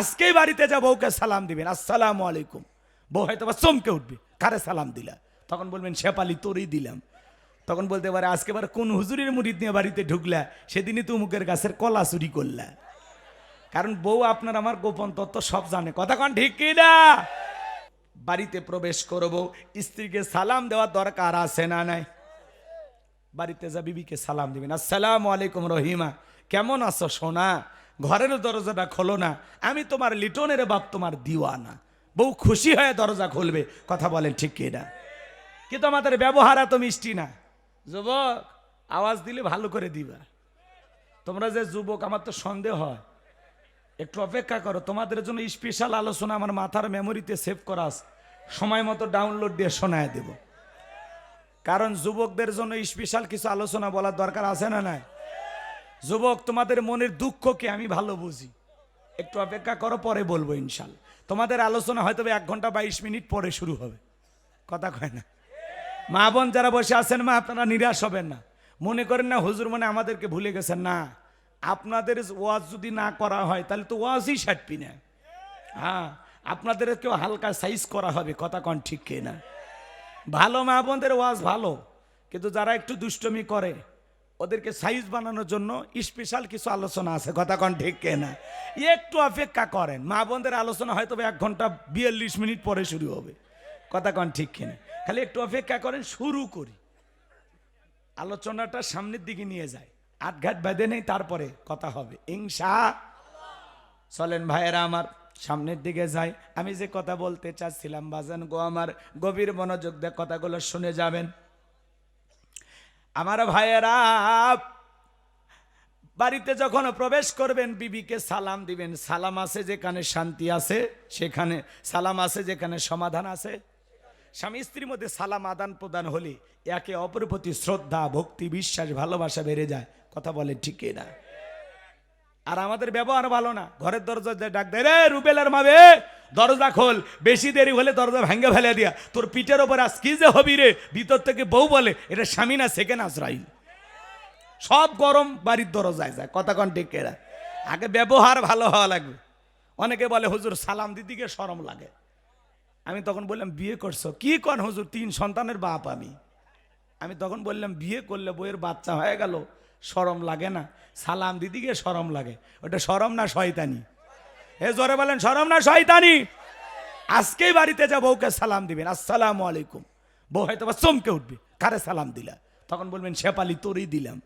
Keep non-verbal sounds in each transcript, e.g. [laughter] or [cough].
আজকেই বাড়িতে যা বউকে সালাম দিবেন। আসসালামু আলাইকুম। বউ হয়তো বা চমকে উঠবে। কারে সালাম দিলা? তখন বলবেন শেপালি তোরই দিলাম। তখন বলতে পারে, আজকে বার কোন হুজুরের মুরিদ নিয়ে বাড়িতে ঢুকলা? সেদিনই তো মুখের গাছের কলা চুরি করলা। কারণ বউ আপনার আমার গোপন তত্ত্ব সব জানে। কথা কন ঠিক কি না? বাড়িতে প্রবেশ করব, স্ত্রীকে সালাম দেওয়ার দরকার আছে না নাই? বাড়িতে যা বিবিকে সালাম দিবেন। আসসালামু আলাইকুম রহিমা, কেমন আছো সোনা? ঘরের দরজাটা খোলো না। আমি তোমার লিটনের বাপ, তোমার দিওয়ানা। বউ খুশি হয়ে দরজা খুলবে, কথা বলেন ঠিক কি না কিন্তু আমাদের ব্যবহার এত মিষ্টি না। যুবক, আওয়াজ দিলে ভালো করে দিবা। তোমরা যে যুবক, আমার তো সন্দেহ হয়। একটু অপেক্ষা করো, তোমাদের জন্য স্পেশাল আলোচনা আমার মাথার মেমোরিতে সেভ করা। সময় মতো ডাউনলোড দিয়ে শোনায় দেব। কারণ যুবকদের জন্য স্পেশাল কিছু আলোচনা বলার দরকার আছে না নাই? যুবক, তোমাদের মনের দুঃখকে আমি ভালো বুঝি। একটু অপেক্ষা করো, পরে বলব ইনশাল তোমাদের আলোচনা হয়তো এক ঘণ্টা বাইশ মিনিট পরে শুরু হবে। কথা কয় না। মা বোন যারা বসে আছেন, মা, আপনারা নিরাশ হবেন না। মনে করেন না, হুজুর মনে আমাদেরকে ভুলে গেছেন। না, আপনাদের ওয়াজ যদি না করা হয়, তাহলে তো ওয়াজই সাটপি না। হ্যাঁ আপনাদেরকেও হালকা সাইজ করা হবে, কথা কন ঠিক কে না ভালো মা বোনদের ওয়াজ ভালো, কিন্তু যারা একটু দুষ্টমি করে ওদেরকে সাইজ বানানোর জন্য স্পেশাল কিছু আলোচনা আছে। কথা কন ঠিক কে না একটু অপেক্ষা করেন। মা বোনদের আলোচনা হয়তো এক ঘণ্টা বিয়াল্লিশ মিনিট পরে শুরু হবে। কথা কন ঠিক কিনা? খালি একটু অপেক্ষা করেন, শুরু করি। আলোচনাটা সামনের দিকে নিয়ে যায়। আটঘাট বেঁধে নেই, তারপরে কথা হবে। ইংসা চলেন ভাইয়েরা আমার, সামনের দিকে যাই। আমি যে কথা বলতে চাচ্ছিলাম, বাজান গো আমার, গভীর মনোযোগ দিয়ে কথাগুলো শুনে যাবেন। আমার ভাইয়েরা, বাড়িতে যখন প্রবেশ করবেন, বিবিকে সালাম দিবেন। সালাম আছে যেখানে শান্তি আছে, সেখানে সালাম আছে যেখানে সমাধান আছে। স্বামী স্ত্রীর মধ্যে সালাম আদান প্রদান হলে একে অপর প্রতি শ্রদ্ধা, ভক্তি, বিশ্বাস, ভালোবাসা বেড়ে যায়। কথা বলে ঠিকই না। আর আমাদের ব্যবহার ভালো না। ঘরের দরজা ডাক দেয়, রে রুবেলের মাবে দরজা খোল, বেশি দেরি হলে দরজা ভেঙে ফেলে দিয়া। তোর পিঠের ওপর আজ কি যে হবি রে? ভিতর থেকে বউ বলে, এটা স্বামী না সেকেন্ড আজরাইল। সব গরম বাড়ির দরজায় যায়, কথা কন ঠিক কেরা? আগে ব্যবহার ভালো হওয়া লাগবে। অনেকে বলে, হুজুর, সালাম দিদিকে সরম লাগে। আমি তখন বললাম, বিয়ে করছ? কি কন হুজুর, তিন সন্তানের বাপ আমি। আমি তখন বললাম, বিয়ে করলে বইয়ের বাচ্চা হয়ে গেল সরম লাগে না? সালাম দিদিকে সরম লাগে। ওটা সরম না শয়তানি? এ জোরে বলেন, সরম না শয়তানি? আজকেই বাড়িতে যা বউকে সালাম দিবেন, আসসালামু আলাইকুম। বউ হয়তো বা চমকে উঠবে, কারে সালাম দিলা? তখন বলবেন শেপালি তোরই দিলাম।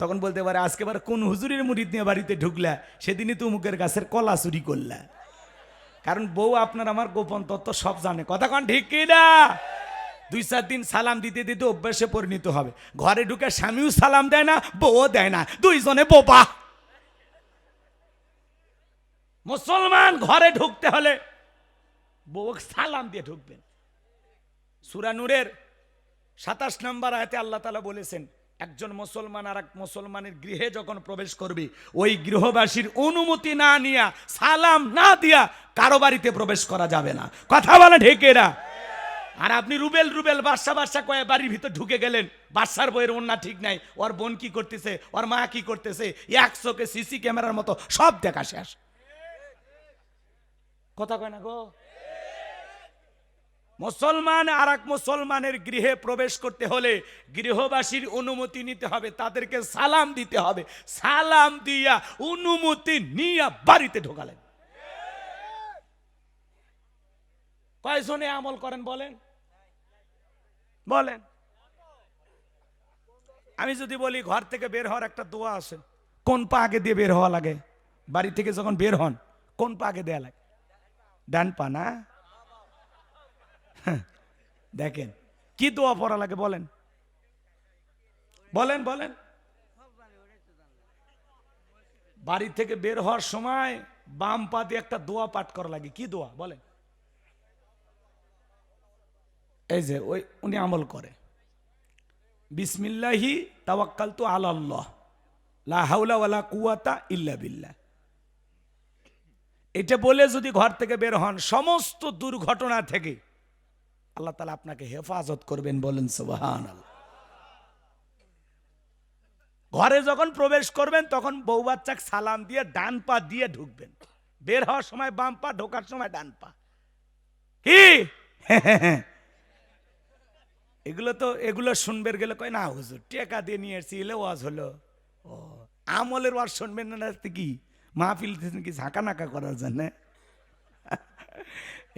তখন বলতে পারে, আজকে বার কোন হুজুরের মুরিদ নিয়ে বাড়িতে ঢুকলা? সেদিনই তো মুখের গাছের কলা চুরি করলা। কারণ বউ আপনার আমার গোপন তত্ত্ব সব জানে। কথা কন ঠিক কি না দুই চার দিন সালাম দিতে দিতে অভ্যাসে পরিণত হবে। ঘরে ঢুকে স্বামীও সালাম দেয় না, বউও দেয় না। দুইজনে বোবা। মুসলমান ঘরে ঢুকতে হলে বউ সালাম দিয়ে ঢুকবেন। সুরানুরের সাতাশ নম্বর আয়তে আল্লাহ তালা বলেছেন, একজন মুসলমান আর এক মুসলমানের গৃহে যখন প্রবেশ করবে, ওই গৃহবাসীর অনুমতি না নিয়া, সালাম না দিয়া কারও বাড়িতে প্রবেশ করা যাবে না। কথা বলে ঢেকেরা আর আপনি রুবেল রুবেল, বাদশা বাদশা কয়ে বাড়ির ভিতর ঢুকে গেলেন। বাদশার বইয়ের অন্যা ঠিক নাই, ওর বোন কি করতেছে, ওর মা কি করতেছে, একশোকে সিসি ক্যামেরার মতো সব দেখা শেষ। কথা কয় না গো? মুসলমান আর এক মুসলমানের গৃহে প্রবেশ করতে হলে গৃহবাসীর অনুমতি নিতে হবে, তাদেরকে সালাম দিতে হবে। সালাম দিয়া অনুমতি নিয়ে বাড়িতে ঢোকালেন। কয়জনে আমল করেন বলেন? বলেন। আমি যদি বলি ঘর থেকে বের হওয়ার একটা দোয়া আছে কোন পা আগে দিয়ে বের হওয়া লাগে? বাড়ি থেকে যখন বের হন কোন পা আগে দেয়া লাগে? ডান পা না? হ্যাঁ, দেখেন কি দোয়া পড়া লাগে বলেন। বলেন বলেন। বাড়ি থেকে বের হওয়ার সময় বাম পা দিয়ে একটা দোয়া পাঠ করা লাগে। কি দোয়া? বলেন। এই যে, ওই উনি আমল করে। বিসমিল্লাহি তাওয়াক্কাল তো আল্লাহ লা হাওলা ওয়ালা কুয়াতা ইল্লা বিল্লাহ। এটা বলে যদি ঘর থেকে বের হন, সমস্ত দুর্ঘটনা থেকে আল্লাহ তালা আপনাকে হেফাজত করবেন বলেন সুবাহান ঘরে যখন প্রবেশ করবেন, তখন বউ বাচ্চাকে সালাম দিয়ে ডান পা দিয়ে ঢুকবেন। বের হওয়ার সময় বাম পা, ঢোকার সময় ডান পা। কি? [laughs] এগুলো তো এগুলো শুনবের গেলে কয়, না হুজুর, টেকা দিয়ে নিয়ে এসছি এলে ওয়াজ হলো। ও, আমলের ওয়াজ শুনবেন না রাস্তে কি? মাহফিল কি ঝাঁকা নাকা করার জন্য?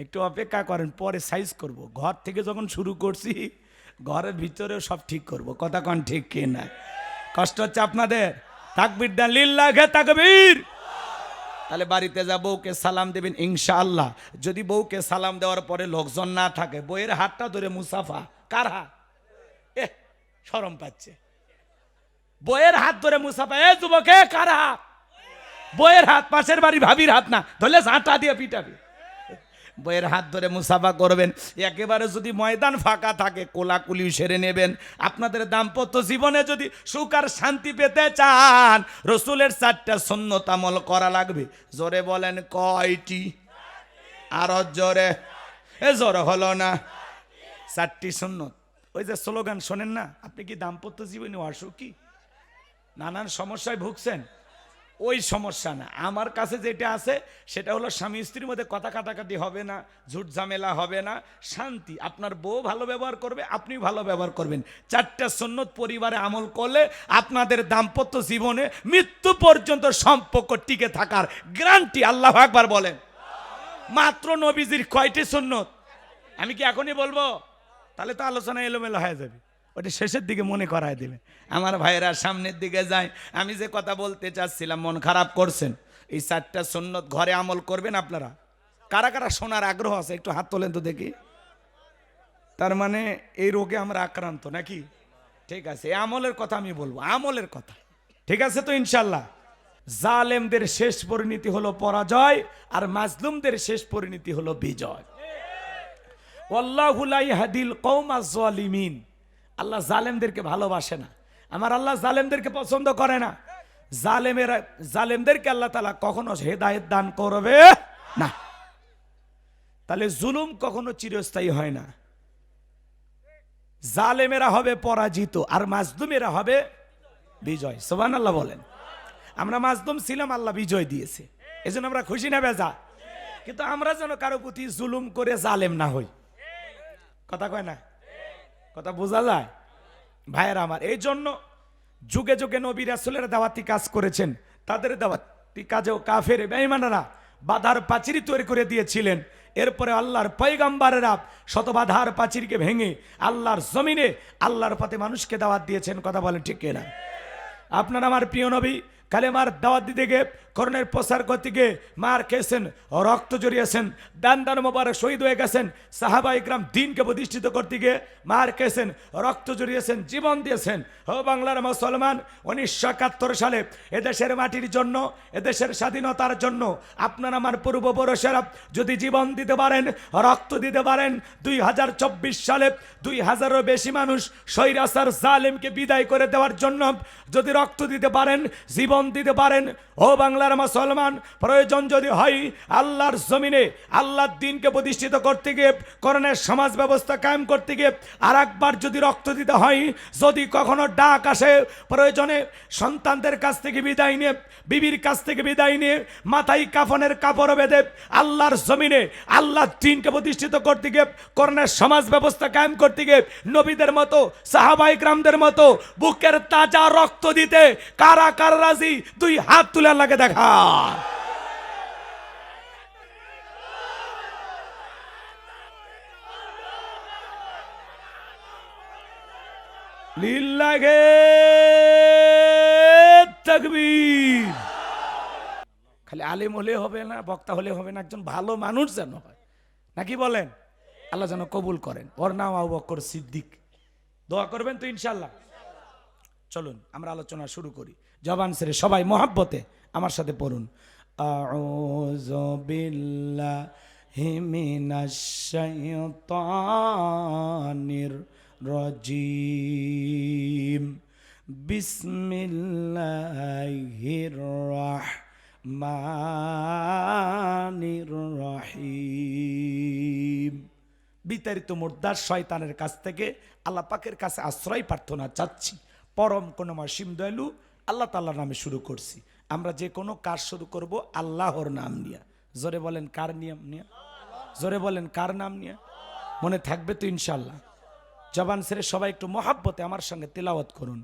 একটু অপেক্ষা করেন, পরে সাইজ করব। ঘর থেকে যখন শুরু করছি, ঘরের ভিতরেও সব ঠিক করব। কথা কন ঠিক কে না? কষ্ট হচ্ছে আপনাদের? তাকবির দা লিল্লাহে তাকবীর! তাহলে বাড়িতে যা বউকে সালাম দেবেন, ইনশাআল্লাহ। যদি বউকে সালাম দেওয়ার পরে লোকজন না থাকে বইয়ের হাতটা ধরে মুসাফা। কার এ সরম পাচ্ছে। বইয়ের হাত ধরে মুসাফা এ যুবকে কার বইয়ের হাত, পাশের বাড়ি ভাবির হাত না, ধরলে ঝাঁটা দিয়ে পিটাবি। বইয়ের হাত ধরে মুসাফা করবেন, একেবারে যদি ময়দান ফাঁকা থাকে, কোলাকুলি সেরে নেবেন। আপনাদের দাম্পত্য জীবনে যদি সুখ আর শান্তি পেতে চান, রসুলের চারটা সন্ন্যতামল করা লাগবে। জোরে বলেন, কয়টি? আর জোরে। এ জোরে হলো না। চারটি সন্ন্যত ওই যে স্লোগান, শোনেন না, আপনি কি দাম্পত্য জীবনে অসুখী? নানান সমস্যায় ভুগছেন। ওই সমস্যা না। আমার কাছে যেটা আছে, সেটা হলো স্বামী স্ত্রীর মধ্যে কথা কাটাকাটি হবে না, ঝুট ঝামেলা হবে না, শান্তি। আপনার বউ ভালো ব্যবহার করবে, আপনি ভালো ব্যবহার করবেন। চারটা সন্ন্যত পরিবারে আমল করলে আপনাদের দাম্পত্য জীবনে মৃত্যু পর্যন্ত সম্পর্ক টিকে থাকার গ্যারান্টি আল্লাহ একবার বলেন। মাত্র নবীজির কয়টি সন্ন্যত আমি কি এখনই বলব? তাহলে তো আলোচনা এলোমেলো হয়ে যাবে। ওটা শেষের দিকে মনে করায় দেবে। আমার ভাইয়েরা সামনের দিকে যায় আমি যে কথা বলতে চাচ্ছিলাম, মন খারাপ করছেন। এই চারটা সুন্নত ঘরে আমল করবেন আপনারা? কারা কারা শোনার আগ্রহ আছে? একটু হাত তোলেন তো দেখি। তার মানে এই রোগে আমরা আক্রান্ত নাকি? ঠিক আছে আমলের কথা আমি বলব। আমলের কথা। ঠিক আছে তো ইনশাল্লাহ জালেমদের শেষ পরিণতি হলো পরাজয় আর মাজলুমদের শেষ পরিণতি হলো বিজয়। হাদিল আল্লাহ জালেমদেরকে ভালোবাসে না। আমার আল্লাহ জালেমদেরকে পছন্দ করে না। জালেমেরা, জালেমদেরকে আল্লাহ তালা কখনো হেদায়েত দান করবে না। তাহলে জুলুম কখনো চিরস্থায়ী হয় না। জালেমেরা হবে পরাজিত, আর মাজদুমেরা হবে বিজয়। সোবান আল্লাহ বলেন। আমরা মাজদুম ছিলাম, আল্লাহ বিজয় দিয়েছে। এজন্য আমরা খুশি না বেজা। কিন্তু আমরা যেন কারও প্রতি জুলুম করে জালেম না হই। কথা কয় না? কথা বোঝা যায়? ভাইয়ের আমার, এই জন্য যুগে যুগে নবী রাসুলের দাওয়াতি কাজ করেছেন। তাদের দাওয়াতি কাজেও কাফের বেঈমানেরা বাধার পাচিরি তৈরি করে দিয়েছিলেন। এরপরে আল্লাহর পয়গাম্বারেরা শত বাধার পাচিরকে ভেঙে আল্লাহর জমিনে আল্লাহর পথে মানুষকে দাওয়াত দিয়েছেন। কথা বলেন ঠিক কিনা? আপনার আমার প্রিয় নবী, কালেমার দাওয়াত দিতে গিয়ে করণের প্রসার গিয়ে মার খেয়েছেন, রক্ত জড়িয়েছেন দান দান মোবারক শহীদ হয়ে গেছেন, সাহাবা ইকরাম দিনকে প্রতিষ্ঠিত করতে গিয়ে মার খেয়েছেন, রক্ত জড়িয়েছেন, জীবন দিয়েছেন। ও বাংলার মুসলমান, উনিশশো একাত্তর সালে এদেশের মাটির জন্য, এদেশের স্বাধীনতার জন্য আপনার আমার পূর্বপুরুষেরা যদি জীবন দিতে পারেন, রক্ত দিতে পারেন, দুই হাজার চব্বিশ সালে দুই হাজারও বেশি মানুষ সৈরাসার জালেমকে বিদায় করে দেওয়ার জন্য যদি রক্ত দিতে পারেন, জীবন দিতে পারেন, ও বাংলার মুসলমান প্রয়োজন যদি হয়, আল্লাহর জমিনে, আল্লাহর দিনকে প্রতিষ্ঠিত করতে গিয়ে করণের সমাজ ব্যবস্থা কায়েম করতে গিয়ে আর একবার যদি রক্ত দিতে হয়, যদি কখনো ডাক আসে, প্রয়োজনে সন্তানদের কাছ থেকে বিদায় নিয়ে, বিবির কাছ থেকে বিদায় নিয়ে, মাথায় কাফনের কাপড় বেঁধে, আল্লাহর জমিনে, আল্লাহর দিনকে প্রতিষ্ঠিত করতে গিয়ে করণের সমাজ ব্যবস্থা কায়েম করতে গিয়ে, নবীদের মতো সাহাবাই গ্রামদের মতো, বুকের তাজা রক্ত দিতে কারা কার রাজি? দুই হাত তুলে লাগে দেখা লিল্লাগে তাকবীর। খালি আলেম হলে হবে না, বক্তা হলে হবে না, একজন ভালো মানুষ যেন হয়। নাকি বলেন? আল্লাহ যেন কবুল করেন। ওর নাম আবু বকর সিদ্দিক। দোয়া করবেন তো ইনশাল্লাহ চলুন, আমরা আলোচনা শুরু করি। জবান সেরে সবাই মহাব্বতে আমার সাথে পড়ুন। আউযু বিল্লাহি মিনাশ শাইতানির রাজিম। বিসমিল্লাহির রহিম। বিতাড়িত মুর্দার শয়তানের কাছ থেকে আল্লাহ পাকের কাছে আশ্রয় প্রার্থনা চাচ্ছি। পরম কোনো মাসিম দয়ালু আল্লাহ তাল্লাহ নামে শুরু করছি। আমরা যে কোনো কাজ শুরু করব আল্লাহর নাম নিয়ে। জোরে বলেন, কার নিয়ম নিয়ে? জোরে বলেন, কার নাম নিয়ে? মনে থাকবে তো ইনশাল্লাহ জবান সেরে সবাই একটু মহাব্বতে আমার সঙ্গে তেলাওয়াত করুন।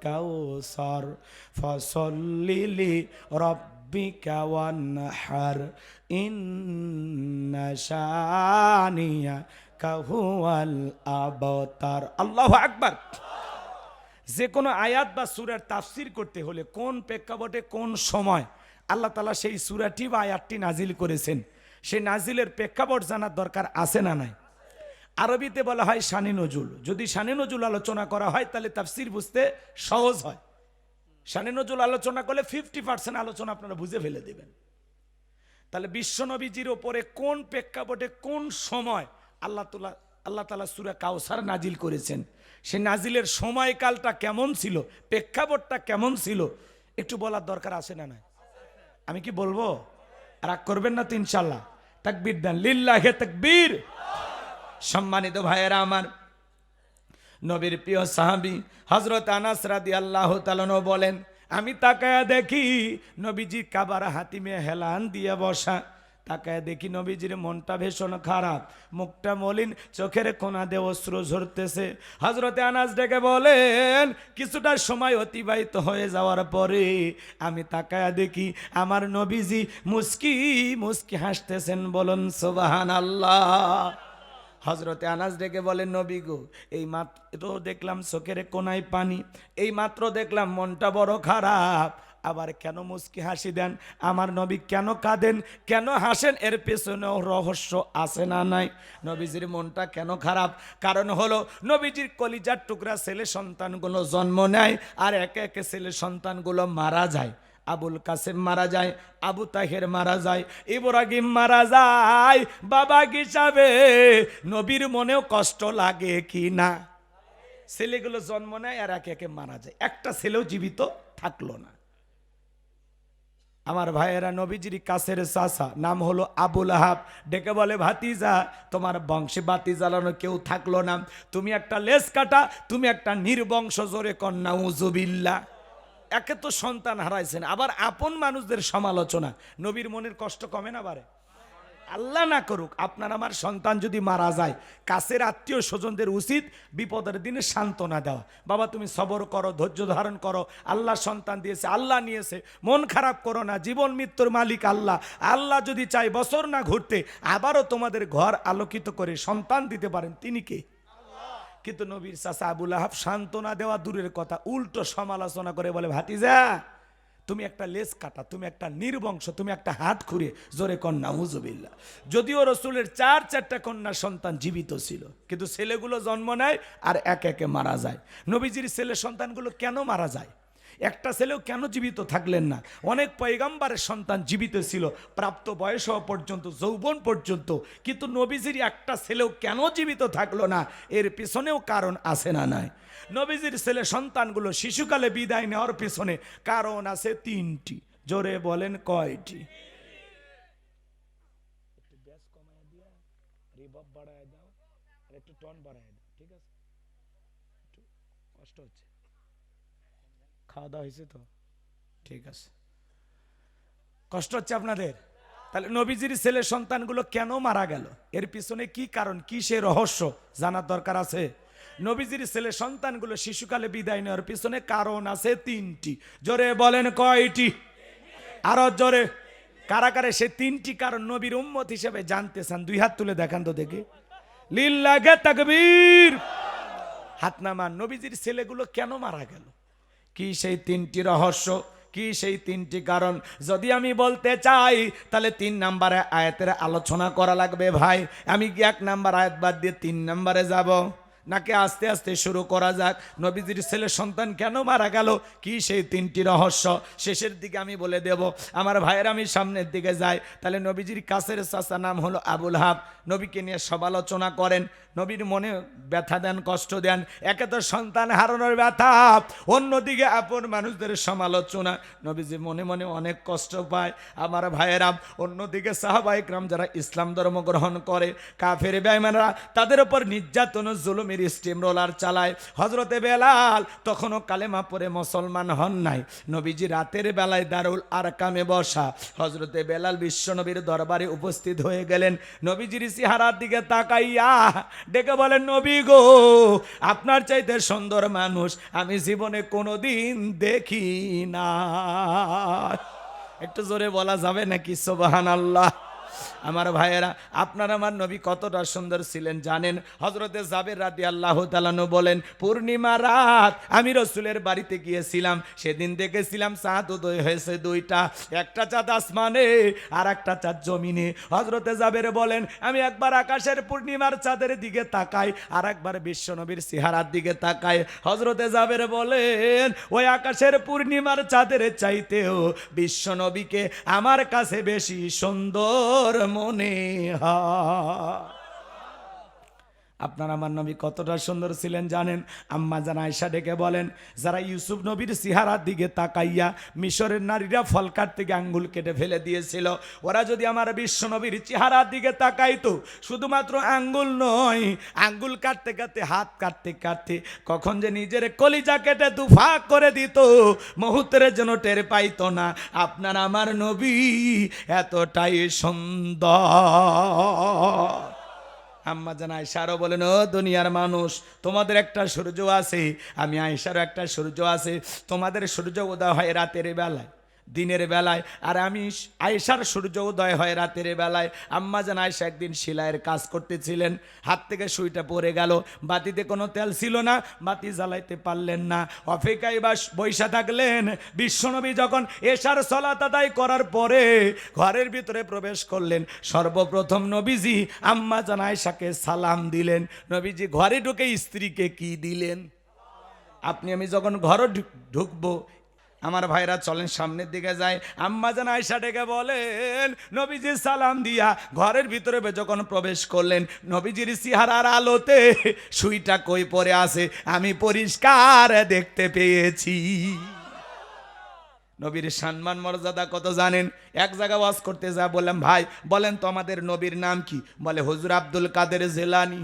কাউসার ফসল্লিলি রব্বিকা ওয়ানহার। শানিয়া আবতার। আল্লাহু আকবার। যে কোনো আয়াত বা সুরার তাফসির করতে হলে কোন প্রেক্ষাপটে কোন সময় আল্লাহ তালা সেই সুরাটি বা আয়াতটি নাজিল করেছেন, সেই নাজিলের প্রেক্ষাপট জানার দরকার আছে না নাই? আরবিতে বলা হয় শানি নজুল। যদি শানি নজুল আলোচনা করা হয়, তাহলে তাফসির বুঝতে সহজ হয়। শানি নজুল আলোচনা করলে ফিফটি পার্সেন্ট আলোচনা আপনারা বুঝে ফেলে দেবেন। তাহলে বিশ্বনবীজির ওপরে কোন প্রেক্ষাপটে কোন সময় আল্লাহ আল্লাহ তালা সুরা কাউসার নাজিল করেছেন। সে নাজিলের সময়কালটা কেমন ছিল, প্রেক্ষাপটটা কেমন ছিল, একটু বলার দরকার আছে না নাই? আমি কি বলব? রাগ করবেন না তো ইনশাল্লাহ তাকবীর দেন। লিল্লাহে তাকবীর। সম্মানিত ভাইয়েরা আমার নবীর প্রিয় সাহাবি হজরত আনাস রাদি আল্লাহ তালনও বলেন, আমি তাকায়া দেখি নবীজি কাবার হাতিমে হেলান দিয়ে বসা। তাকায় দেখি নবীজির মনটা ভীষণ খারাপ। মুখটা মলিন, চোখের কোনা দিয়ে অশ্র ঝরতেছে। হজরতে আনাজ ডেকে বলেন, কিছুটা সময় অতিবাহিত হয়ে যাওয়ার পরে আমি তাকায়া দেখি আমার নবীজি মুস্কি মুস্কি হাসতেছেন বলুন সোবাহান আল্লাহ হজরতে আনাজ ডেকে বলেন নবী গো, এই মাত্র দেখলাম চোখের কোনায় পানি, এই মাত্র দেখলাম মনটা বড় খারাপ। আবার কেন মুস্কি হাসি দেন? আমার নবী কেন কাঁদেন? কেন হাসেন? এর পেছনেও রহস্য আছে না নাই? নবীজির মনটা কেন খারাপ? কারণ হলো, নবীজির কলিজার টুকরা ছেলে সন্তানগুলো জন্ম নেয় আর একে একে ছেলে সন্তানগুলো মারা যায়। আবুল কাসেম মারা যায়, আবু তাহের মারা যায়, ইব্রাহিম মারা যায়, বাবা হিসাবে নবীর মনেও কষ্ট লাগে কি না? ছেলেগুলো জন্ম নেয় আর একে একে মারা যায়। একটা ছেলেও জীবিত থাকল না। আমার ভাইয়েরা নবীজির কাছের চাষা নাম হলো আবুল আহাব। ডেকে বলে, ভাতিজা, তোমার বংশে বাতি জ্বালানো কেউ থাকল না। তুমি একটা লেস কাটা, তুমি একটা নির্বংশ জোরে কন্যা উজুবিল্লা একে তো সন্তান হারাইছেন, আবার আপন মানুষদের সমালোচনা। নবীর মনের কষ্ট কমে না বারে? আল্লাহ না করুক, আপনার আমার সন্তান যদি মারা যায়, কাছের আত্মীয় স্বজনদের উচিত বিপদের দিনে সান্ত্বনা দেওয়া। বাবা, তুমি সবর করো, ধৈর্য ধারণ করো, আল্লাহ সন্তান দিয়েছে, আল্লাহ নিয়েছে, মন খারাপ করো না, জীবন মৃত্যুর মালিক আল্লাহ। আল্লাহ যদি চাই বছর না ঘুরতে, আবারও তোমাদের ঘর আলোকিত করে সন্তান দিতে পারেন, তিনি কে? কিন্তু নবীর চাচা আবুল আহাব সান্ত্বনা দেওয়া দূরের কথা, উল্টো সমালোচনা করে বলে, ভাতিজা তুমি একটা লেস কাটা, তুমি একটা নির্বংশ, তুমি একটা হাত খুঁড়ে জোরে কন্যা হুজুবিল্লা যদিও রসুলের চার, চারটা কন্যা সন্তান জীবিত ছিল, কিন্তু ছেলেগুলো জন্ম নেয় আর এক একে মারা যায়। নবীজির ছেলে সন্তানগুলো কেন মারা যায়? একটা ছেলেও কেন জীবিত থাকলেন না? অনেক পয়গাম্বারের সন্তান জীবিত ছিল, প্রাপ্ত বয়স হওয়া পর্যন্ত, যৌবন পর্যন্ত, কিন্তু নবীজির একটা ছেলেও কেন জীবিত থাকল না? এর পিছনেও কারণ আছে না নাই। নবীজির ছেলে সন্তানগুলো শিশুকালে বিদায় নেওয়ার পিছনে কারণ আছে তিনটি। জোরে বলেন কয়টি? একটু টন বাড়ায় দাও ঠিক আছে একটু কষ্ট হচ্ছে খাওয়া দাওয়া হয়েছে তো? ঠিক আছে। কষ্ট হচ্ছে আপনাদের? তাহলে নবীজির ছেলে সন্তানগুলো কেন মারা গেল? এর পিছনে কি কারণ? কি সে রহস্য? জানার দরকার আছে। নবীজির ছেলে সন্তানগুলো শিশুকালে বিদায় নেওয়ার পিছনে কারণ আছে তিনটি। জোরে বলেন কয়টি? আরও জোরে। কারাকারে সে তিনটি কারণ নবীর উম্মত হিসেবে জানতে চান? দুই হাত তুলে দেখান তো দেখি। লিল্লাগে তাকবীর। হাত নামান। নবীজির ছেলেগুলো কেন মারা গেল? কি সেই তিনটি রহস্য? কি সেই তিনটি কারণ? যদি আমি বলতে চাই, তাহলে তিন নাম্বারে আয়াতের আলোচনা করা লাগবে ভাই। আমি কি এক নাম্বার আয়াত বাদ দিয়ে তিন নাম্বারে যাব? নাকি আস্তে আস্তে শুরু করা যাক? নবীজির ছেলে সন্তান কেন মারা গেল? কি সেই তিনটি রহস্য? শেষের দিকে আমি বলে দেব, আমার ভাইয়ের আমি সামনের দিকে যাই। তাহলে নবীজির কাছের চাচা নাম হলো আবুল হাব। নবীকে নিয়ে সমালোচনা করেন। নবীর মনে ব্যথা দেন, কষ্ট দেন। একে তো সন্তান হারানোর ব্যথা। অন্যদিকে আপন মানুষদের সমালোচনা। নবীজি মনে মনে অনেক কষ্ট পায়। আমার ভাইয়েরা অন্যদিকে সাহাবাইকরাম যারা ইসলাম ধর্ম গ্রহণ করে, কাফের বেঈমানরা, তাদের উপর নির্যাতন জুলুম জাহান্নামের স্টিম রোলার চালায়। হজরতে বেলাল তখনও কালেমা পরে মুসলমান হন নাই। নবীজি রাতের বেলায় দারুল আর কামে বসা। হজরতে বেলাল বিশ্বনবীর দরবারে উপস্থিত হয়ে গেলেন। নবীজির সিহারার দিকে তাকাইয়া ডেকে বলেন, নবী গো, আপনার চাইতে সুন্দর মানুষ আমি জীবনে কোনোদিন দেখি না একটু জোরে বলা যাবে নাকি? সোবাহান আল্লাহ আমার ভাইয়েরা, আপনার আমার নবী কতটা সুন্দর ছিলেন জানেন? হজরতে জাবের রাতি আল্লাহ তালানু বলেন, পূর্ণিমা রাত, আমি রসুলের বাড়িতে গিয়েছিলাম। সেদিন দেখেছিলাম চাঁদ উদয় হয়েছে দুইটা, একটা চাঁদ আসমানে আর একটা চাঁদ জমিনে। হজরতে জাবের বলেন, আমি একবার আকাশের পূর্ণিমার চাঁদের দিকে তাকাই আর একবার বিশ্বনবীর চেহারার দিকে তাকাই। হজরতে জাবের বলেন, ওই আকাশের পূর্ণিমার চাঁদের চাইতেও বিশ্বনবীকে আমার কাছে বেশি সুন্দর মনে হয়। আপনার আমার নবী কতটা সুন্দর ছিলেন জানেন? আম্মা জান আয়সা ডেকে বলেন, যারা ইউসুফ নবীর সিহারার দিকে তাকাইয়া মিশরের নারীরা ফল কাটতে গিয়ে আঙ্গুল কেটে ফেলে দিয়েছিল, ওরা যদি আমার বিশ্ব নবীর চেহারার দিকে তাকাইতো, শুধুমাত্র আঙ্গুল নয়, আঙ্গুল কাটতে কাটতে, হাত কাটতে কাটতে কখন যে নিজের কলিজা কেটে দুফাক করে দিত, মুহূর্তের জন্য টের পাইতো না, আপনার আমার নবী এতটাই সুন্দর। আম্মা জান আয়সারও বলেন, ও দুনিয়ার মানুষ, তোমাদের একটা সূর্য আছে। আমি আয়সারও একটা সূর্য আছে। তোমাদের সূর্য উদয় হয় রাতের বেলায়। দিনের বেলায়। আর আমি আয়েশার সূর্য উদয় হয় রাতের বেলায়। আম্মা জান আয়সা একদিন সেলাইয়ের কাজ করতেছিলেন। হাত থেকে সুইটা পড়ে গেল। বাতিতে কোনো তেল ছিল না। বাতি জ্বালাইতে পারলেন না। অপেক্ষায় বা বৈশা থাকলেন। বিশ্বনবী যখন এশার সলাত আদায় করার পরে ঘরের ভিতরে প্রবেশ করলেন। সর্বপ্রথম নবীজি আম্মা জান আয়সাকে সালাম দিলেন। নবীজি ঘরে ঢুকে স্ত্রীকে কি দিলেন? আপনি, আমি যখন ঘরে ঢুক- ঢুকবো আমার ভাইরা চলেন সামনের দিকে যায় আম্মা জান আয়সা ডেকে বলেন, নবীজি সালাম দিয়া ঘরের ভিতরে যখন প্রবেশ করলেন, নবীজির সিহারার আলোতে সুইটা কই পরে আছে আমি পরিষ্কার দেখতে পেয়েছি। নবীর সম্মান মর্যাদা কত জানেন? এক জায়গা ওয়াজ করতে যা বললাম, ভাই, বলেন তো আমাদের নবীর নাম কি? বলে, হুজুর আব্দুল কাদের জেলানি।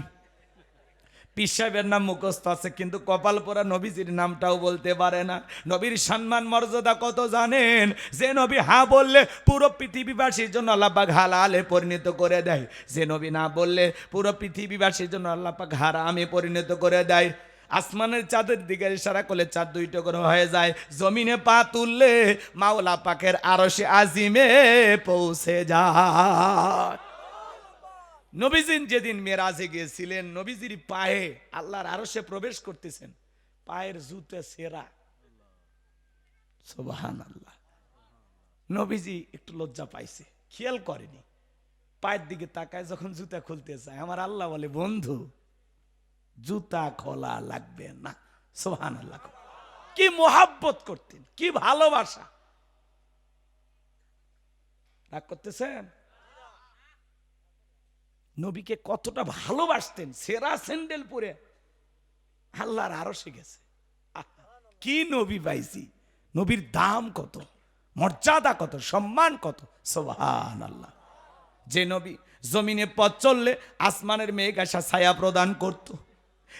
পীর নাম মুখস্থ আছে, কিন্তু কপাল পোড়া নবীজির নামটাও বলতে পারে না। নবীর সম্মান, মর্যাদা কত জানেন? যে নবী হা বললে পুরো পৃথিবীবাসীর জন্য আল্লাপাক হালালে পরিণত করে দেয়। যে নবী না বললে পুরো পৃথিবীবাসীর জন্য আল্লাপাক হারামে পরিণত করে দেয়। আসমানের চাঁদের দিকে ইশারা করলে চাঁদ দুই টুকরো হয়ে যায়। জমিনে পা তুললে মাওলা পাকের আরশে আজিমে পৌঁছে যায়। নবীজিন যেদিন মেরাজে গিয়েছিলেন, নবীজির পায়ে আল্লাহর আরও সে প্রবেশ করতেছেন, পায়ের জুতে সেরা। সোবাহান আল্লাহ নবীজি একটু লজ্জা পাইছে, খেয়াল করেনি। পায়ের দিকে তাকায়, যখন জুতা খুলতে চায় আমার আল্লাহ বলে, বন্ধু, জুতা খোলা লাগবে না। সোহান আল্লাহ কি মোহাব্বত করতেন, কি ভালোবাসা। রাগ করতেছেন? নবীকে কতটা ভালোবাসতেন, সেরা স্যান্ডেল পরে আল্লাহর আরও শিখেছে কি নবী পাইছি? নবীর দাম কত? মর্যাদা কত? সম্মান কত? সোহান আল্লাহ যে নবী জমিনে পথ চললে আসমানের মেঘ আসা ছায়া প্রদান করত।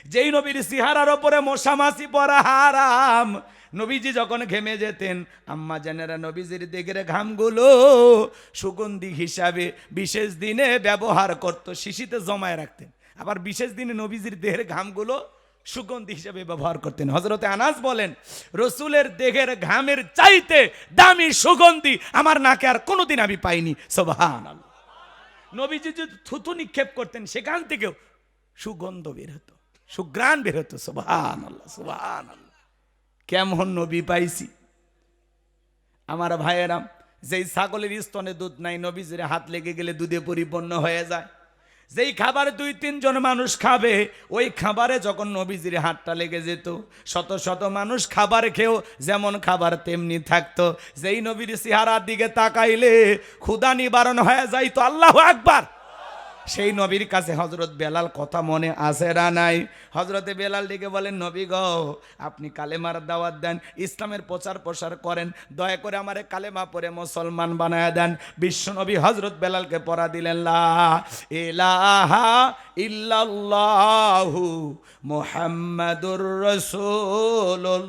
যেই নবীর সিহারার ওপরে মশামাছি পরা হারাম। নবীজি যখন ঘেমে যেতেন, আম্মা জানেরা নবীজির দিকের ঘামগুলো সুগন্ধি হিসাবে বিশেষ দিনে ব্যবহার করত, শিশিতে জমায় রাখতেন। আবার বিশেষ দিনে নবীজির দেহের ঘামগুলো সুগন্ধি হিসাবে ব্যবহার করতেন। হজরতে আনাস বলেন, রসুলের দেহের ঘামের চাইতে দামি সুগন্ধি আমার নাকে আর কোনোদিন আমি পাইনি। সোভান নবীজি যদি থুতু নিক্ষেপ করতেন, সেখান থেকেও সুগন্ধ বের হতো সুগ্রাণ বের হতো। সোভান আল্লাহ সোভান আল্লাহ কেমন নবী পাইছি? আমার ভাইয়েরাম যেই ছাগলের স্তনে দুধ নাই, নবীজির হাত লেগে গেলে দুধে পরিপূর্ণ হয়ে যায়। যেই খাবার দুই, তিনজন মানুষ খাবে, ওই খাবারে যখন নবীজির হাতটা লেগে যেত, শত শত মানুষ খাবার খেয়েও যেমন খাবার তেমনি থাকতো। যেই নবীর সিহারার দিকে তাকাইলে ক্ষুদা নিবারণ হয়ে যাইতো আল্লাহ একবার সেই নবীর কাছে হজরত বেলাল কথা মনে আসে না নাই? হজরতে বেলাল ডেকে বলেন নবী গো, আপনি কালেমার দাওয়াত দেন, ইসলামের প্রচার প্রসার করেন, দয়া করে আমারে কালেমা পরে মুসলমান বানায় দেন। বিশ্ব নবী হজরত বেলালকে পড়া দিলেন, লা ইলাহা ইল্লাল্লাহু মুহাম্মাদুর রাসূলুল্লাহ।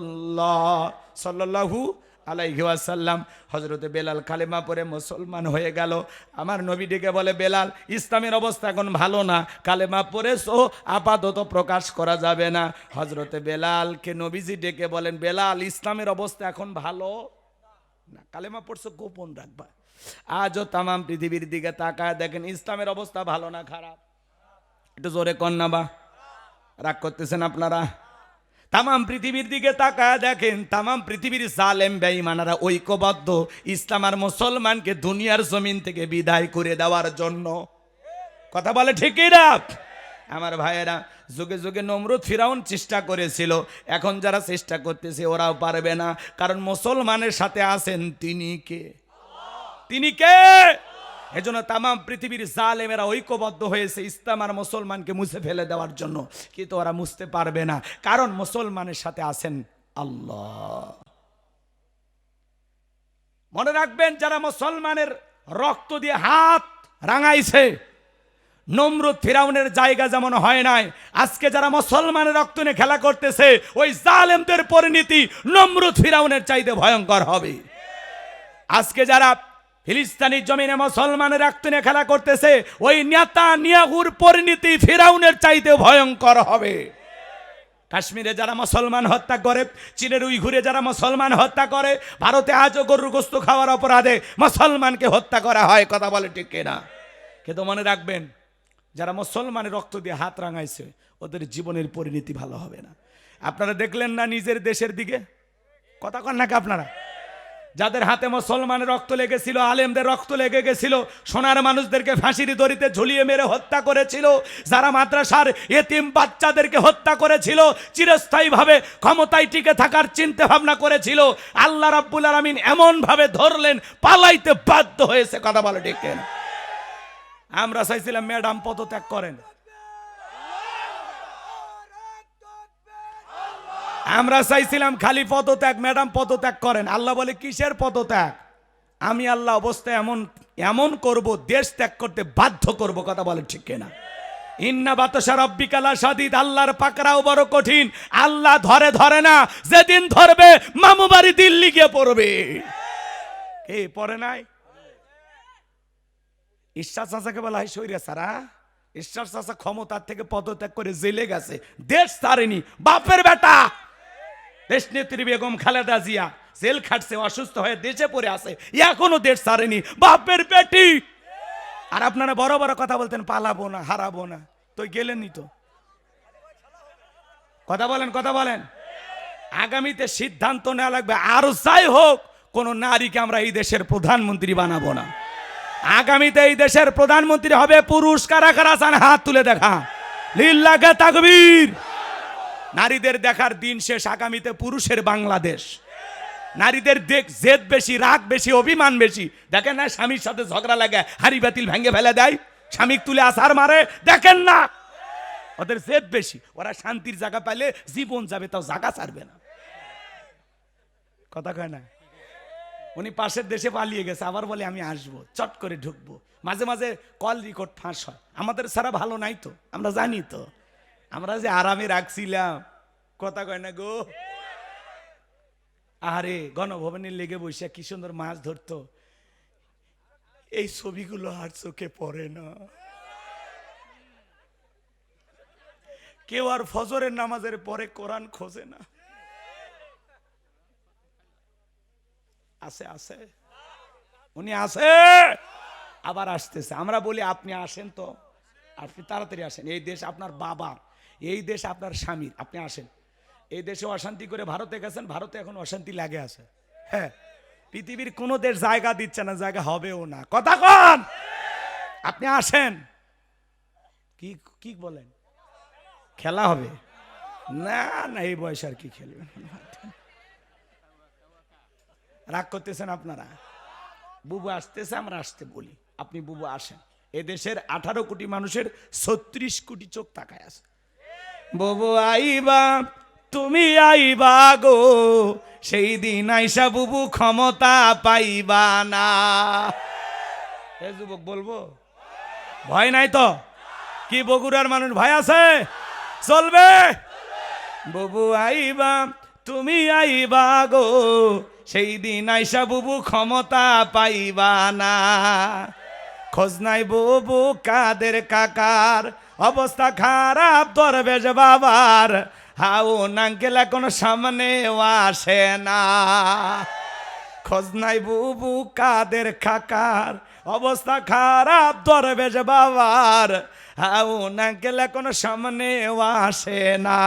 সাল্লাল্লাহু আলাইহি ওয়াসাল্লাম হজরতে বেলাল কালেমা পরে মুসলমান হয়ে গেল। আমার নবী ডেকে বলে, বেলাল, ইসলামের অবস্থা এখন ভালো না। কালেমা পড়েছো, আপাতত প্রকাশ করা যাবে না। হজরতে বেলালকে নবীজি ডেকে বলেন, বেলাল, ইসলামের অবস্থা এখন ভালো না। কালেমা পড়ছো গোপন রাখবা। আজও তামাম পৃথিবীর দিকে তাকায় দেখেন, ইসলামের অবস্থা ভালো না, খারাপ। একটু জোরে কন না বা। রাগ করতেছেন আপনারা? তামাম পৃথিবীর দিকে তাকায় দেখেন, তামাম পৃথিবীর জালেম, বেঈমানারা ঐক্যবদ্ধ। ইসলাম আর মুসলমানকে দুনিয়ার জমিন থেকে বিদায় করে দেওয়ার জন্য। কথা বলে ঠিকই রাখ আমার ভাইয়েরা, যুগে যুগে নমরুদ ফিরাউন চেষ্টা করেছিল। এখন যারা চেষ্টা করতেছে, ওরাও পারবে না। কারণ মুসলমানের সাথে আছেন তিনি কে? তিনি কে? এজন্য তামাম পৃথিবীর জালেমেরা ঐক্যবদ্ধ হয়েছে ইসলাম আর মুসলমানকে মুছে ফেলে দেওয়ার জন্য। কিন্তু ওরা মুছতে পারবে না, কারণ মুসলমানের সাথে আছেন আল্লাহ। মনে রাখবেন, যারা মুসলমানের রক্ত দিয়ে হাত রাঙাইছে, নমরুদ ফিরাউনের জায়গা যেমন হয় নাই, আজকে যারা মুসলমানের রক্ত নিয়ে খেলা করতেছে, ওই জালেমদের পরিণতি নমরুদ ফিরাউনের চাইতে ভয়ঙ্কর হবে। আজকে যারা ফিলিস্তানি জমিনে মুসলমানের রক্ত নিয়ে খেলা করতেছে, ওই নেতা নিয়াহুর পরিণতি ফিরাউনের চাইতে ভয়ঙ্কর হবে। কাশ্মীরে যারা মুসলমান হত্যা করে, চীনের উইঘুরে যারা মুসলমান হত্যা করে, ভারতে আজও গরুর গোস্ত খাওয়ার অপরাধে মুসলমানকে হত্যা করা হয়, কথা বলে ঠিক না কিন্তু মনে রাখবেন, যারা মুসলমানের রক্ত দিয়ে হাত রাঙাইছে, ওদের জীবনের পরিণতি ভালো হবে না। আপনারা দেখলেন না নিজের দেশের দিকে? কথা কন নাকি আপনারা? যাদের হাতে মুসলমানের রক্ত লেগেছিল, আলেমদের রক্ত লেগে গেছিল, সোনার মানুষদেরকে ফাঁসির দড়িতে ঝুলিয়ে মেরে হত্যা করেছিল, যারা মাদ্রাসার এতিম বাচ্চাদেরকে হত্যা করেছিল, চিরস্থায়ীভাবে ক্ষমতায় টিকে থাকার চিন্তা ভাবনা করেছিল, আল্লাহ রাব্বুল আলামিন এমন ভাবে ধরলেন, পালাইতে বাধ্য হয়েছে। কথা বলে ডেকেন আমরা চাইছিলাম ম্যাডাম পদত্যাগ করেন। আমরা চাইছিলাম খালি পদত্যাগ, ম্যাডাম পদত্যাগ করেন। আল্লাহ বলে, কিসের পদত্যাগ? আমি আল্লাহ অবস্থায় এমন এমন করব, দেশ ত্যাগ করতে বাধ্য করব, কথা বলে ঠিক কিনা? ইন্না বাতাসা রব্বিকালা সাদিদ আল্লাহর পাকড়াও বড় কঠিন। আল্লাহ ধরে ধরে না, যেদিন ধরবে, মামু দিল্লি গিয়ে পড়বে। কে পড়ে নাই? ঈশ্বর চাচাকে বলা হয় সৈরা সারা। ঈশ্বর চাচা ক্ষমতার থেকে পদত্যাগ করে জেলে গেছে। দেশ ছাড়েনি, বাপের বেটা। দেশ নেত্রী বেগম খালেদা জিয়া জেল খাটছে, অসুস্থ হয়ে দেশে পড়ে আছে। এখনও দেশ ছাড়েনি। বাপের পেটি। আর আপনারা বড় বড় কথা বলতেন, পালাবো না, হারাবো না। তো গেলেনই তো। কথা বলেন কথা বলেন। আগামীতে সিদ্ধান্ত নেওয়া লাগবে। আর যাই হোক, কোন নারীকে আমরা এই দেশের প্রধানমন্ত্রী বানাবো না। আগামীতে এই দেশের প্রধানমন্ত্রী হবে পুরুষ। কারা কারা হাত তুলে দেখা। লিল্লাকে তাকবীর। নারীদের দেখার দিন শেষ আগামীতে পুরুষের বাংলাদেশ। নারীদের দেখ, জেদ বেশি, রাগ বেশি, অভিমান বেশি। দেখেন না, স্বামীর সাথে ঝগড়া লাগে, হাড়ি বাতিল ভেঙে ফেলে দেয়। স্বামী তুলে আসার মারে, দেখেন না। ওদের জেদ বেশি, ওরা শান্তির জায়গা পাইলে জীবন যাবে, তাও জায়গা ছাড়বে না। কথা কয় না? উনি পাশের দেশে পালিয়ে গেছে, আবার বলে আমি আসব, চট করে ঢুকবো। মাঝে মাঝে কল রেকর্ড ফাঁস হয়। আমাদের সারা ভালো নাই তো, আমরা জানি তো। আমরা যে আরামে রাখছিলাম। কথা কয় না গো? আরে গণভবনে লেগে বসে কি সুন্দর মাছ ধরতো। এই ছবিগুলো আর চোখে পড়ে না। কেউ আর ফজরের নামাজের পরে কোরআন খোঁজে না। আছে আছে। উনি আছে। আবার আসতেছে। আমরা বলি, আপনি আসেন তো। আপনি তাড়াতাড়ি আসেন। এই দেশ আপনার বাবার এই দেশ আপনার স্বামীর আপনি আসেন। এই দেশে অশান্তি করে ভারতে গেছেন, ভারতে এখন অশান্তি লাগে আছে। হ্যাঁ পৃথিবীর কোনো দেশ জায়গা দিচ্ছে না, জায়গা হবেও না। কথা কন! আপনি আসেন। কি কি বলেন? খেলা হবে? না না, এই বয়স আর কি খেলবেন রাগ করতেছেন আপনারা? বুবু আসতেছে, আমরা আসতে বলি। আপনি বুবু আসেন। এদেশের আঠারো কোটি মানুষের ছত্রিশ কোটি চোখ তাকায় আছে। ববু আইবা, তুমি আইবা গো। সেই দিন আইসা বুবু ক্ষমতা পাইবা না। এ যুবক বলব, ভয় নাই তো? কি বগুড়ার মানুষ ভয় আছে? চলবে? বুবু আইবা, তুমি আইবা গো। সেই দিন আইসা বুবু ক্ষমতা পাইবা না। খোঁজ নাই বুবু কাদের কাকার অবস্থা খারাপ দরবেশ বাবার। হাউ নাঙ্কেলা কোনো সামনে আসে না। খোঁজ নাই বুবু কাদের খাকার? অবস্থা খারাপ, দরবেশ বাবার। হাউ নাঙ্কেল এখন সামনে আসে না।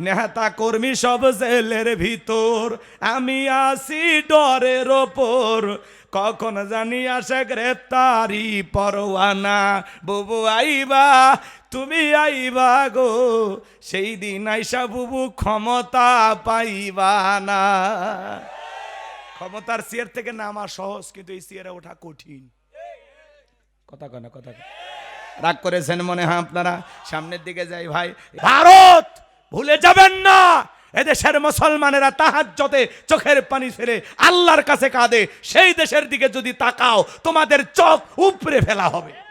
নেতা কর্মী সব জেলের ভিতর। আমি আসি ডরের ওপর। কখন জানি আসে গ্রেপ্তারি পরোয়ানা। বুবু আইবা, তুমি আইবা গো। সেই দিন আইসা বুবু ক্ষমতা পাইবা না। ক্ষমতার চেয়ার থেকে নামা সহজ কিন্তু এই চেয়ারে ওঠা কঠিন। কথা কেন কথা। রাগ করেছেন মনে হয় আপনারা? সামনের দিকে যাই ভাই। ভারত ভুলে যাবেন না! এদেশের মুসলমানেরা তাহার তাহাজ্জতে চোখের পানি ফেলে আল্লাহর কাছে কাঁদে। সেই দেশের দিকে যদি তাকাও তোমাদের চোখ উপরে ফেলা হবে।